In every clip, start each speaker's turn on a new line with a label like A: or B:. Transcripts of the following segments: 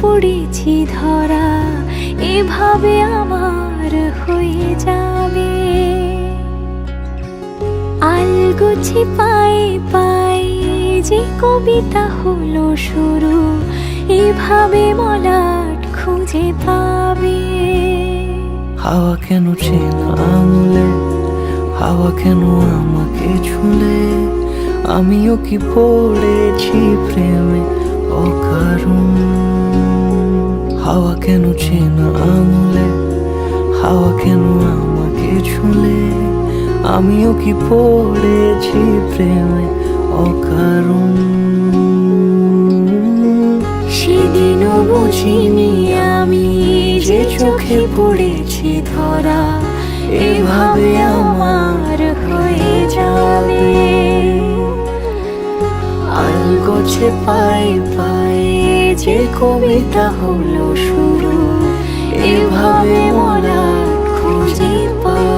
A: পড়েছি ধরা, এভাবে আমার হয়ে যাবে। আলগুছি পায়ে পায়ে যে কবিতা হলো শুরু, এভাবে মলাট খুঁজে পাবে।
B: হাওয়া কেন চেনা আঙুলে, হাওয়া কেন আমাকে ছুলে? আমিও কি পড়েছি প্রেমে? হাওয়া কেন চেনা আঙুলে হাওয়া কেন আমাকে ছুলে? আমিও কি পড়েছি প্রেমে অকারণ?
A: সেদিনও বুঝিনি আমি যে চোখে পড়েছি ধরা এভাবে আমার হয়ে যাবে।
B: আলগোছে পায়ে পায়ে যে কবিতা হলো শুরু এভাবে মরা
A: খুঁজে পাবে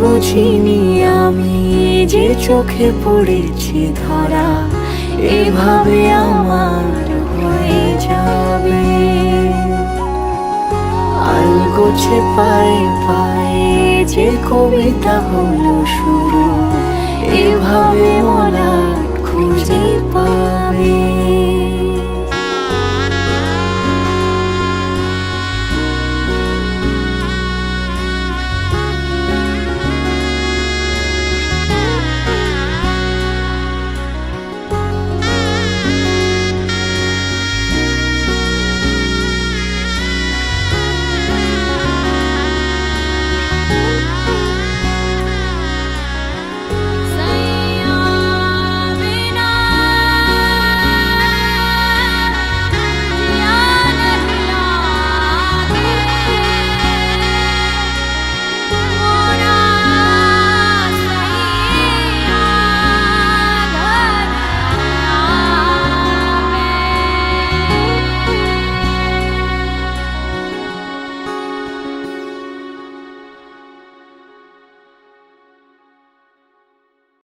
A: বুঝিনি আমি যে চোখে পড়েছি ধরা, এভাবে আমার হয়ে যাবে।
B: আলগোছে পায়ে পায়ে যে কবিতা হলো শুরু, এভাবে মরা খুঁজে পাবে